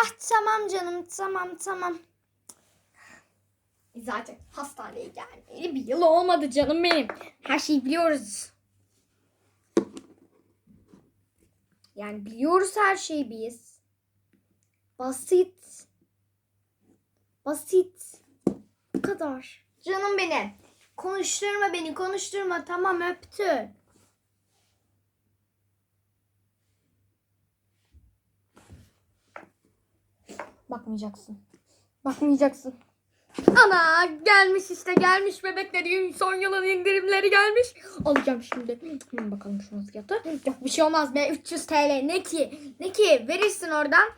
Ah tamam canım tamam tamam. Zaten hastaneye gelmeyeli bir yıl olmadı canım benim. Her şeyi biliyoruz. Yani biliyoruz her şeyi biz. Basit. Basit. Bu kadar. Canım benim. Konuşturma beni konuşturma. Tamam öptüm. Bakmayacaksın. Bakmayacaksın. Ana gelmiş işte gelmiş bebeklerin son yılın indirimleri gelmiş. Alacağım şimdi. Hemen bakalım şunun fiyatı. Yok bir şey olmaz be 300 TL ne ki? Ne ki? Verirsin oradan.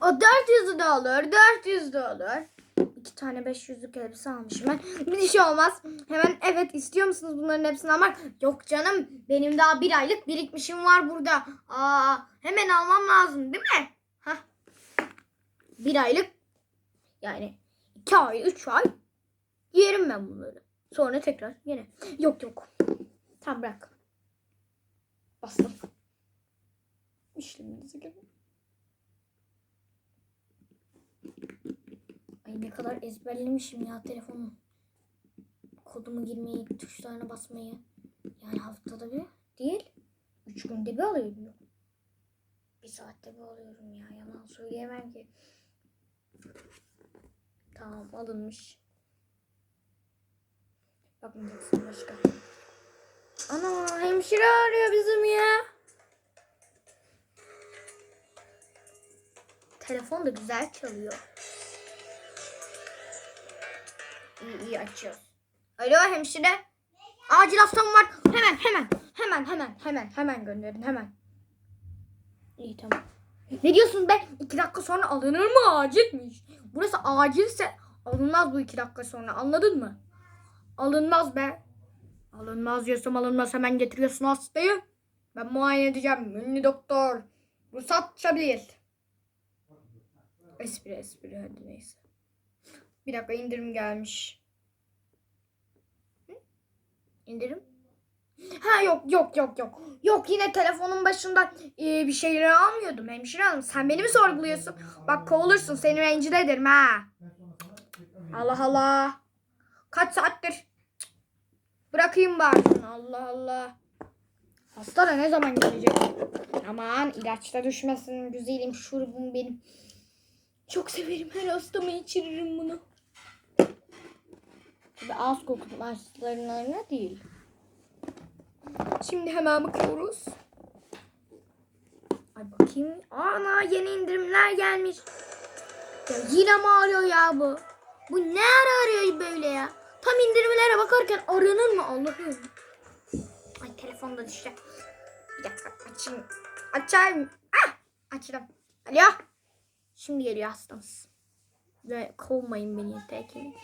O 400 de olur 400 de olur. İki tane 500'lük elbise almışım ben. Bir şey olmaz. Hemen evet istiyor musunuz bunların hepsini almak? Yok canım benim daha bir aylık birikmişim var burada. Aa, hemen almam lazım değil mi? Bir aylık yani iki ay, üç ay yerim ben bunları. Sonra tekrar yine. Yok yok. Tamam bırak. Bastım. İşleminizi görün. Ay ne kadar ezberlemişim ya telefonu. Kodumu girmeyi, tuşlarına basmayı. Yani haftada bir değil. Üç günde bir alıyorum. Bir saatte bir alıyorum ya. Yalan söyleyemem ki. Tamam alınmış. Bakmayacaksın başka. Ana hemşire arıyor bizim ya. Telefon da güzel çalıyor. İyi iyi açıyor. Alo hemşire. Acil hastam var. Hemen hemen hemen hemen hemen hemen gönderin hemen. İyi tamam. Ne diyorsun be? İki dakika sonra alınır mı? Acilmiş. Burası acilse alınmaz bu iki dakika sonra. Anladın mı? Alınmaz be. Alınmaz diyorsam alınmaz. Hemen getiriyorsun hastayı. Ben muayene edeceğim. Ünlü doktor. Ruhsat çabilir. Espri espri hadi neyse. Bir dakika indirim gelmiş. Hı? İndirim? Ha yok yok yok yok. Yok yine telefonun başında e, bir şeyleri almıyordum hemşire hanım. Sen beni mi sorguluyorsun? Bak kovulursun seni rencide ederim ha. Allah Allah. Kaç saattir? Bırakayım bari. Allah Allah. Hasta da ne zaman gelecek? Aman ilaçta düşmesin güzelim şurubum benim. Çok severim her hastama içiririm bunu. Tabii az kokulu hastalarına değil. Şimdi hemen bakıyoruz. Ay bakayım. Ana yeni indirimler gelmiş. Ya yine mi arıyor ya bu? Bu ne ara arıyor böyle ya? Tam indirimlere bakarken aranır mı Allah'ım? Ay telefon da düştü. Bir dakika açayım. Açayım. Ah! Açtım. Alo. Şimdi geliyor hastamız. Ve kovmayın beni tekini.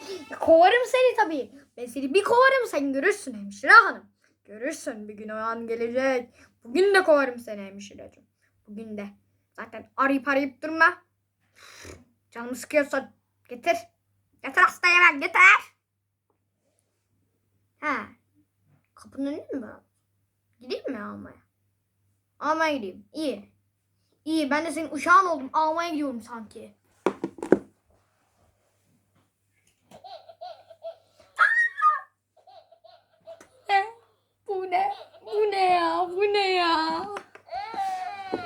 Kovarım seni tabii. Ben seni bir kovarım sen görürsün hemşire hanım. Görürsün bir gün o an gelecek. Bugün de kovarım seni hemşireciğim. Bugün de. Zaten arayıp arayıp durma. Canımı sıkıyorsa getir. Getir hastayı hemen getir. Ha. Kapının önünde mi? Gideyim mi almaya? Almaya gideyim. İyi. İyi ben de senin uşağın oldum. Almaya gidiyorum sanki. Ne? Bu ne? Bu ne ya? Bu ne ya?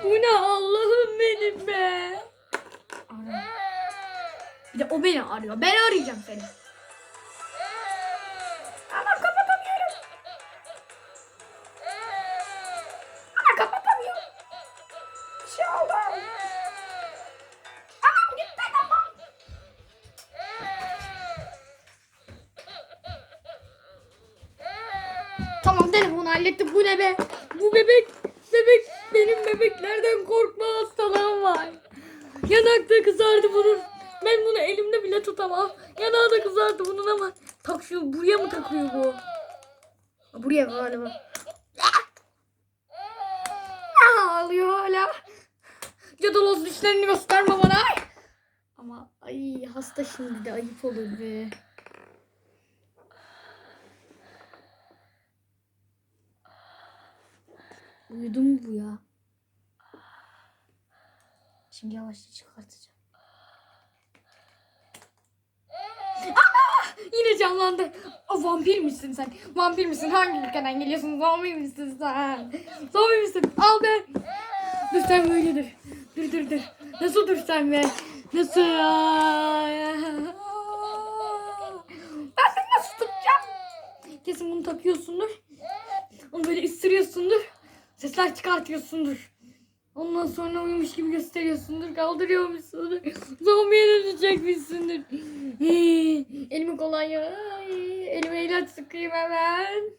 Bu ne Allah'ım benim be? Ara. Bir de o beni arıyor. Ben arayacağım seni. Ama kapatamıyorum. Ama kapatamıyorum. Bir şey oldu. Tamam tamam. Tamam telefonu hallettim. Bu ne be? Bu bebek. Bebek. Benim bebeklerden korkma hastalığım var. Yanakta kızardı bunun. Ben bunu elimde bile tutamam. Yanağı da kızardı bunun ama. Tak şu buraya mı takıyor bu? Buraya galiba. Ağlıyor hala. Cadaloz dişlerini gösterme bana. Ama ay hasta şimdi de ayıp olur be. Uyudu mu bu ya? Şimdi yavaşça çıkartacağım. Aa! Yine canlandı. O vampir misin sen? Vampir misin? Hangi ülkeden geliyorsun? Zombi misin sen? Zombi misin? Al be. Dur sen böyle dur. Dur dur dur. Nasıl dur sen be? Nasıl? Ben seni nasıl tutacağım? Kesin bunu takıyorsundur. Onu böyle ısırıyorsundur. Sesler çıkartıyorsundur. Ondan sonra uyumuş gibi gösteriyorsundur. Kaldırıyormuşsundur. Zombiye dönecekmişsindir. Elimi kolonya. Elime ilaç sıkayım hemen.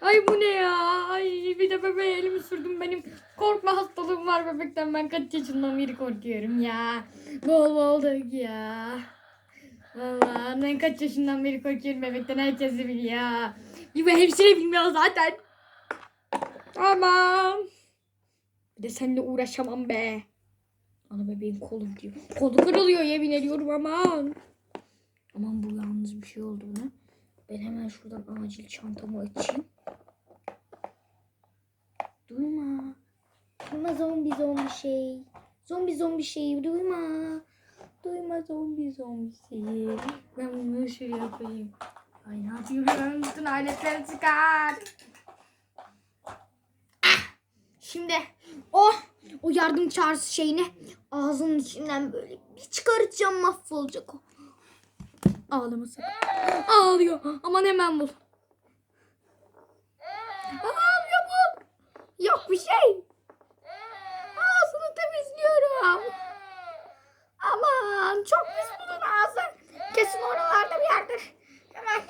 Ay bu ne ya? Ay bir de bebeğe elimi sürdüm. Benim korkma hastalığım var bebekten. Ben kaç yaşından beri korkuyorum ya. Bol bol dök ya. Valla ben kaç yaşından beri korkuyorum bebekten. Herkes de biliyor. Gibi hemşire bilmiyor zaten. Tamam. Bir de seninle uğraşamam be. Ana bebeğin kolu gidiyor. Kolu kırılıyor yemin ediyorum aman. Aman bu yalnız bir şey oldu buna. Ben hemen şuradan acil çantamı açayım. Duyma. Duyma zombi zombi şey. Zombi zombi şey duyma. Duyma zombi zombi şey. Ben bunu şöyle yapayım. Ay ne yapıyorum? Bütün aletleri çıkar. Şimdi o o yardım çağrısı şeyini ağzının içinden böyle bir çıkaracağım mahvolacak o. Ağlamasın. Ağlıyor. Aman hemen bul. Ağlıyor bu. Yok bir şey. Ağzını temizliyorum. Aman çok pis bunun ağzı. Kesin oralarda bir yerdir. Hemen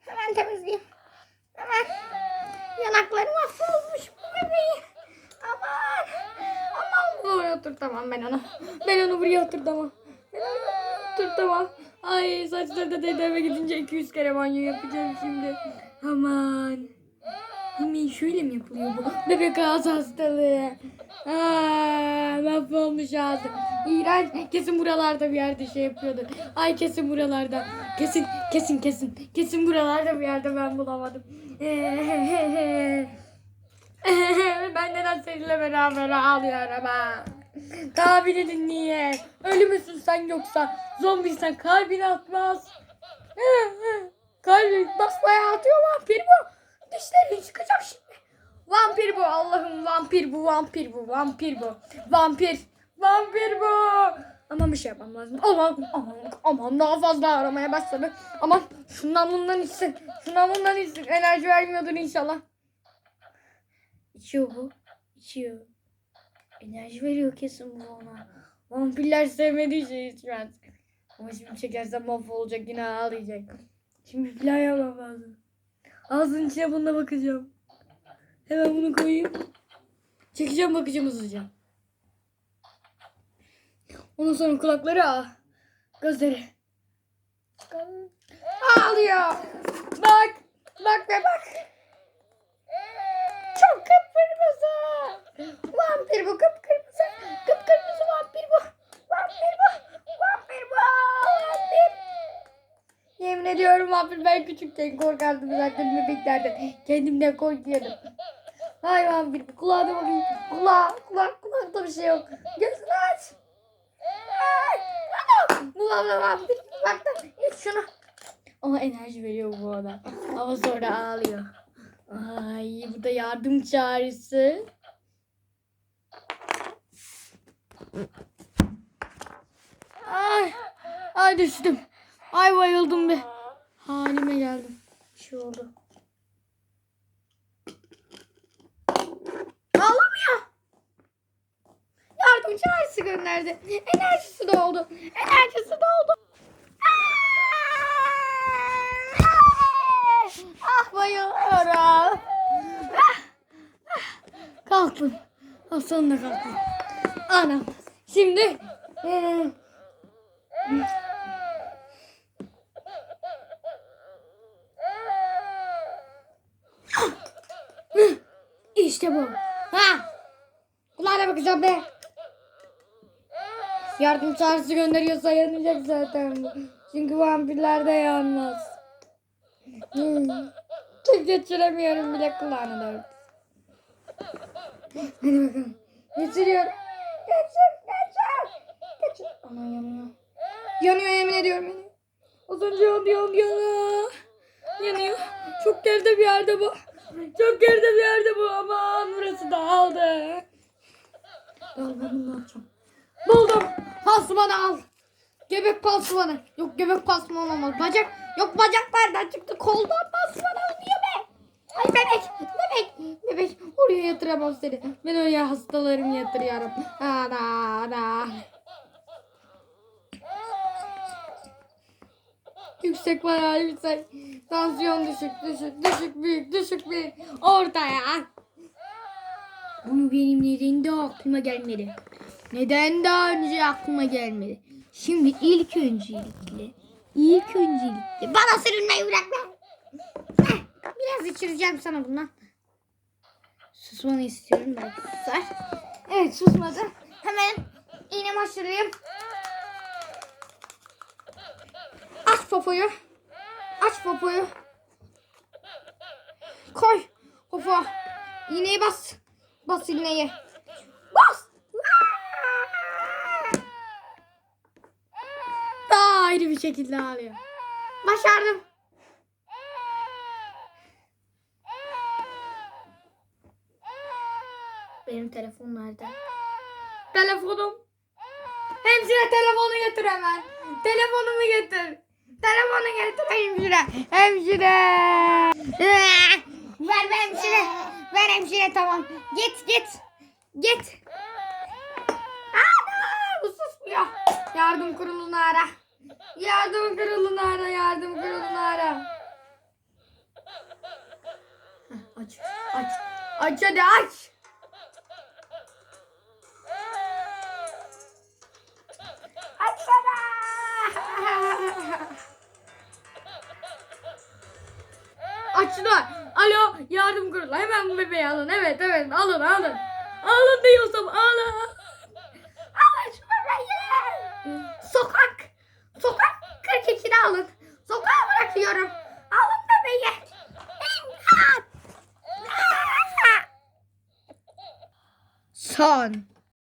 hemen temizleyeyim. Hemen yanakları mahvolmuş bu bebeği. Aman. Aman. Buraya oturtamam ben onu. Ben onu buraya oturtamam. Oturtamam. Ay saçları da dedi eve gidince 200 kere banyo yapacağım şimdi. Aman. Yemin şöyle mi yapılıyor bu? Bebek ağzı hastalığı. Aa, mahvolmuş ağzı. İğrenç. Kesin buralarda bir yerde şey yapıyordu. Ay kesin buralarda. Kesin kesin kesin. Kesin buralarda bir yerde ben bulamadım. Ben neden seninle beraber ağlıyorum ha? Tahmin edin niye? Ölü müsün sen yoksa? Zombi sen kalbin atmaz. Kalbin basmaya atıyor vampir bu. Dişlerin çıkacak şimdi. Vampir bu Allah'ım vampir bu vampir bu vampir bu. Vampir. Vampir bu. Aman bir şey yapmam lazım. Aman aman aman daha fazla aramaya başladı. Aman şundan bundan içsin. Şundan bundan içsin. Enerji vermiyordur inşallah. İçiyor bu. İçiyor. Enerji veriyor kesin bu ona. Vampirler sevmediği şey içmez. Ama şimdi çekersem mahvolacak yine ağlayacak. Şimdi plan yapmam lazım. Ağzının içine bununla bakacağım. Hemen bunu koyayım. Çekeceğim bakacağım hızlıca. Ondan sonra kulakları ağ. Gözleri. Ağlıyor. Bak. Bak be bak. Çok kıpkırmızı. Vampir bu kıpkırmızı. Kıpkırmızı vampir bu. Vampir bu. Vampir bu. Vampir. Yemin ediyorum vampir ben küçükken korkardım zaten bebeklerden. Kendimden korkuyordum. Hay vampir kulağına bakayım. Kulağı, kulak, kulakta bir şey yok. Gözünü aç. Bu valla vampir kulakta. İç şunu. Ama enerji veriyor bu adam. Ama sonra ağlıyor. Ay bu da yardım çağrısı. Ay, ay düştüm. Ay bayıldım be. Halime geldim. Bir şey oldu. Ağlamıyor. Yardım çağrısı gönderdi. Enerjisi doldu. Enerjisi doldu. Ah bayılıyorum. Ah, ah. Kalktım. Ah, sonunda kalktım. Anam. Şimdi eh, İşte bu. Ha! Kulağına bakacağım be. Yardım çağrısı gönderiyorsa yanacak zaten. Çünkü vampirler de yanmaz. Hmm. Geçiremiyorum bile kulağına doğru. Hadi bakalım. Geçiriyorum. Kaçın kaçın. Kaçın. Ana yanıyor. Yanıyor yemin ediyorum yanıyor. Az önce yanıyor yanıyor. Yanıyor. Çok geride bir yerde bu. Çok geride bir yerde bu. Aman burası dağıldı. Al ben bunu alacağım. Buldum. Pansumanı al. Göbek pansumanı. Yok göbek pansumanı olmaz. Bacak. Yok bacak nereden çıktı? Koldan pansumanı alıyor be. Ay bebek. Bebek. Bebek. Oraya yatıramam seni. Ben oraya hastalarımı yatırıyorum. Ana ana. Yüksek bayağı yüksek. Tansiyon düşük düşük düşük büyük düşük büyük. Ortaya. Bunu benim neden de aklıma gelmedi. Neden daha önce aklıma gelmedi? Şimdi ilk öncelikle ilk öncelikle bana sürünmeyi bırakma. Biraz içireceğim sana bundan. Susmanı istiyorum ben. Susar. Evet susmadı. Hemen iğnemi aşırayım. Aç popoyu. Aç popoyu. Koy. Popo. İğneyi bas. Bas iğneyi. Bas. Daha ayrı bir şekilde ağlıyor. Başardım. Benim telefon nerede? Telefonum. Hemşire telefonu getir hemen. Telefonumu getir. Telefonu getir hemşire. Hemşire. Ver be hemşire. Ver hemşire tamam. Git git. Git. Ana, bu susmuyor. Yardım kurulunu ara. Yardım kurulunu ara. Yardım kurulunu ara. Aç. Aç. Aç hadi aç. Aç şunu. Alo yardım kurulu. Hemen bu bebeği alın. Evet evet alın alın. Alın diyorsam alın. Alın şu bebeği. Sokak. Sokak 42'de alın. Sokağa bırakıyorum. Alın bebeği. İmdat. Son.